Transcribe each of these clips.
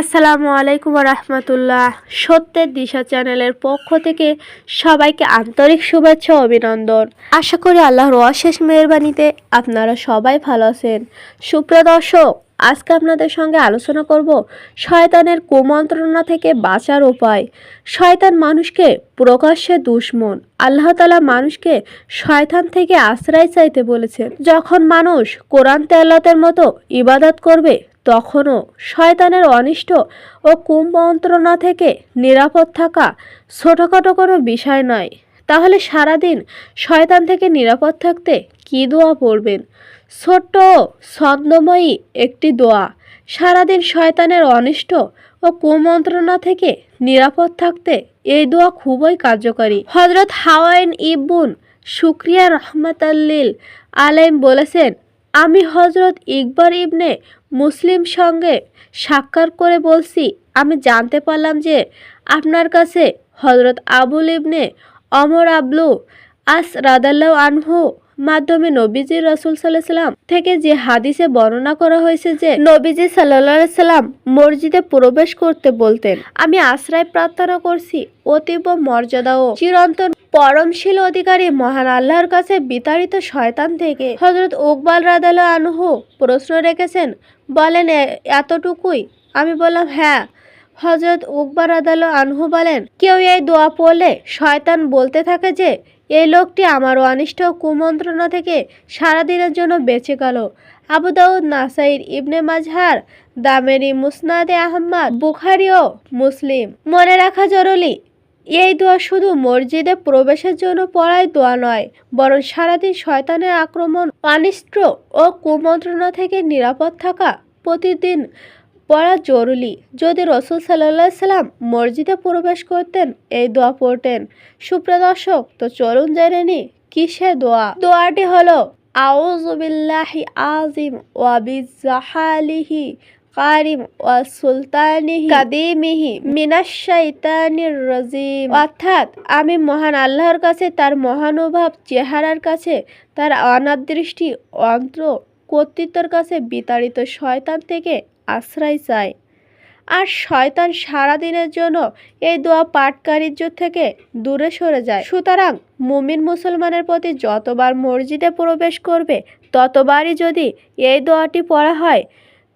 আসসালামু আলাইকুম রহমতুল্লাহ সত্যের দিশা চ্যানেলের পক্ষ থেকে সবাইকে আন্তরিক শুভেচ্ছা অভিনন্দন। আশা করি আল্লাহর অশেষ মেহরবানিতে আপনারা সবাই ভালো আছেন। সুপ্রিয় দর্শক আজকে আপনাদের সঙ্গে আলোচনা করব শয়তানের কুমন্ত্রণা থেকে বাঁচার উপায়। শয়তান মানুষকে প্রকাশ্যে দুশ্মন, আল্লাহ তালা মানুষকে শয়তান থেকে আশ্রয় চাইতে বলেছেন। যখন মানুষ কোরআন তেলাতের মতো ইবাদত করবে, তখনও শয়তানের অনিষ্ট ও কুমন্ত্রণা থেকে নিরাপদ থাকা ছোটোখাটো কোনো বিষয় নয়। তাহলে সারাদিন শয়তান থেকে নিরাপদ থাকতে কী দোয়া পড়বেন? ছোট্ট ছন্দময়ী একটি দোয়া। সারাদিন শয়তানের অনিষ্ট ও কুমন্ত্রণা থেকে নিরাপদ থাকতে এই দোয়া খুবই কার্যকরী। হজরত হাওয়াইন ইবুন শুক্রিয়া রহমতাল্লিল আলাইম বলেছেন, আমি হজরত ইকবর ইবনে মুসলিম সঙ্গে সাক্ষাৎ করে বলছি, আমি জানতে পারলাম যে আপনার কাছে হজরত আবুল ইবনে অমর আবলু, আস রাদাল্লাহ আনহু মাধ্যমে নবীজি রসুল সাল্লাহ সাল্লাম থেকে যে হাদিসে বর্ণনা করা হয়েছে যে নবীজি সাল্লাহ সাল্লাম মসজিদে প্রবেশ করতে বলতেন, আমি আশ্রয় প্রার্থনা করছি, অতীব মর্যাদা ও চিরন্তন পরমশীল অধিকারী মহান আল্লাহর কাছে বিতাড়িত শয়তান থেকে হজরত উকবাল রাদাল আনহু প্রশ্ন রেখেছেন, বলেন, "এ- এতটুকুই? আমি বললাম হ্যাঁ। হজরত উকবার আদাল আনহু বলেন, কেউ এই দোয়া পড়লে শয়তান বলতে থাকে যে, এই লোকটি আমার অনিষ্ট কুমন্ত্রণা থেকে সারাদিনের জন্য বেঁচে গেল। আবু দাউদ নাসাইর ইবনে মাজহার, দামেরি, মুসনাদে আহম্মদ বুখারি ও মুসলিম। মনে রাখা জরুরি, এই দোয়া শুধু মসজিদে প্রবেশের জন্য পড়াই দোয়া নয়, বরং সারাদিন শয়তানের আক্রমণ, অনিষ্ট ও কুমন্ত্রণা থেকে নিরাপদ থাকা প্রতিদিন পড়া জরুরি। যদি রসুল সাল্লাহ সাল্লাম মসজিদে প্রবেশ করতেন, এই দোয়া পড়তেন। সুপ্রদর্শক তো চলুন জেনে নি কিসে দোয়া? দোয়াটি হলো আউজুবিল্লাহি আজিম ওয়াবিজাহালিহি কারিম ওয়া সুলতানিহি কাদিমিহি মিনাশ-শাইতানির রাজিম। অর্থাৎ, আমি মহান আল্লাহর কাছে, তার মহানুভব চেহারার কাছে, তার অনাদৃষ্টি অন্ত্র কর্তৃত্বের কাছে বিতাড়িত শয়তান থেকে আশ্রয় চায়। আর শয়তান সারাদিনের জন্য এই দোয়া পাঠকারীর থেকে দূরে সরে যায়। সুতরাং মুমিন মুসলমানের প্রতি যতবার মসজিদে প্রবেশ করবে, ততবারই যদি এই দোয়াটি পড়া হয়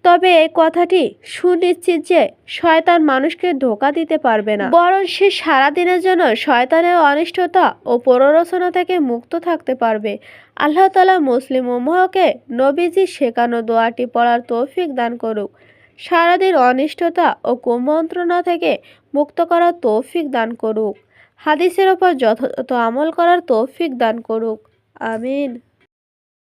তবে এই কথাটি সুনিশ্চিত যে শয়তান মানুষকে ধোকা দিতে পারবে না। বরং সে সারাদিনের জন্য শয়তানের অনিষ্টতা ও প্ররোচনা থেকে মুক্ত থাকতে পারবে। আল্লাহ তালা মুসলিম উম্মহকে নবীজি শেখানো দোয়াটি পড়ার তৌফিক দান করুক। সারাদিন অনিষ্টতা ও কুমন্ত্রণা থেকে মুক্ত করার তৌফিক দান করুক। হাদিসের ওপর যথাযথ আমল করার তৌফিক দান করুক। আমিন।